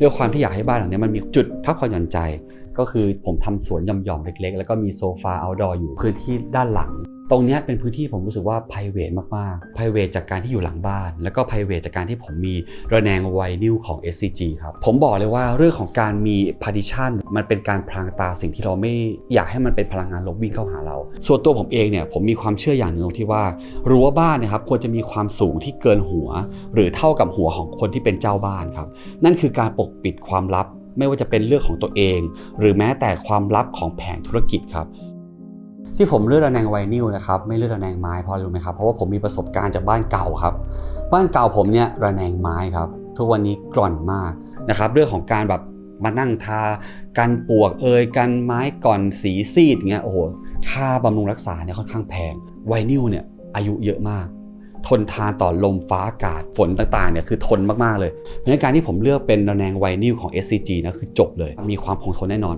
ด้วยความที่อยากให้บ้านหลังนี้มันมีจุดพักผ่อนหย่อนใจ ก็คือผมทำสวนหย่อมๆเล็กๆ แล้วก็มีโซฟาเอาดอร์อยู่พื้นที่ด้านหลัง ตรงนี้เป็นพื้นที่ผมรู้สึกว่า p r i v a t มากๆ p r i v a t จากการที่อยู่หลังบ้าน แล้วก็ p r i v a t จากการที่ผมมีระแนงไวนิลของ SCG ครับ ผมบอกเลยว่าเรื่องของการมี partition มันเป็นการพรางตาสิ่งที่เราไม่อยากให้มันเป็นพลังงานลบวิ่งเข้าหาเรา ส่วนตัวผมเองเนี่ยผมมีความเชื่ออย่างหนึ่งที่ว่ารั้วบ้านนะครับควรจะมีความสูงที่เกินหัว หรือเท่ากับหัวของคนที่เป็นเจ้าบ้านครับนั่นคือการปกปิดความลับ ไม่ว่าจะเป็นเรื่องของตัวเอง หรือแม้แต่ความลับของแผนธุรกิจครับ ที่ผมเลือกระแนงไวนิลนะครับไม่เลือกระแนงไม้เพราะอะไรรู้ไหมครับเพราะว่าผมมีประสบการณ์จากบ้านเก่าครับ บ้านเก่าผมเนี่ยระแนงไม้ครับ ทุกวันนี้กร่อนมากนะครับ เรื่องของการแบบมานั่งทากันปวกเอยกันไม้ก่อนสีซีดเงี้ยโอ้โหค่าบำรุงรักษาเนี่ยค่อนข้างแพงไวนิลเนี่ยอายุเยอะมาก ทนทานต่อลมฟ้าอากาศฝนต่างๆเนี่ยคือทนมากๆเลยเพราะฉะนั้นการที่ผมเลือกเป็นระแนงไวนิลของ SCG นะคือจบเลย มีความคงทนแน่นอน